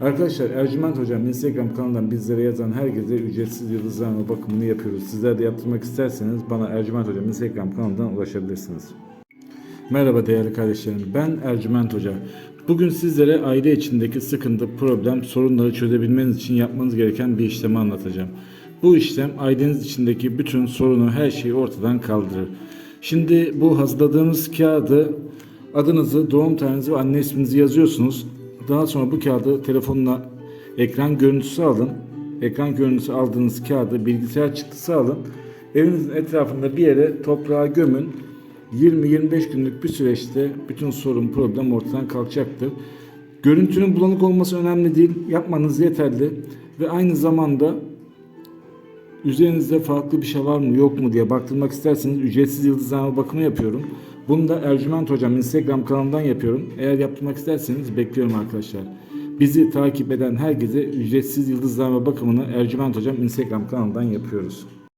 Arkadaşlar Ercüment Hocam Instagram kanalından bizlere yazan herkese ücretsiz yıldızlama bakımını yapıyoruz. Sizler de yaptırmak isterseniz bana Ercüment Hocam Instagram kanalından ulaşabilirsiniz. Merhaba değerli kardeşlerim. Ben Ercüment Hoca. Bugün sizlere aile içindeki sıkıntı, problem, sorunları çözebilmeniz için yapmanız gereken bir işlemi anlatacağım. Bu işlem aileniz içindeki bütün sorunu, her şeyi ortadan kaldırır. Şimdi bu hazırladığınız kağıdı adınızı, doğum tarihinizi ve anne isminizi yazıyorsunuz. Daha sonra bu kağıdı telefonuna ekran görüntüsü alın. Ekran görüntüsü aldığınız kağıdı bilgisayar çıktısı alın. Evinizin etrafında bir yere toprağa gömün. 20-25 günlük bir süreçte bütün sorun, problem ortadan kalkacaktır. Görüntünün bulanık olması önemli değil. Yapmanız yeterli. Ve aynı zamanda üzerinizde farklı bir şey var mı yok mu diye baktırmak isterseniz ücretsiz yıldızlama bakımı yapıyorum. Bunu da Ercüment Hocam Instagram kanalından yapıyorum. Eğer yaptırmak isterseniz bekliyorum arkadaşlar. Bizi takip eden herkese ücretsiz yıldızlama bakımını Ercüment Hocam Instagram kanalından yapıyoruz.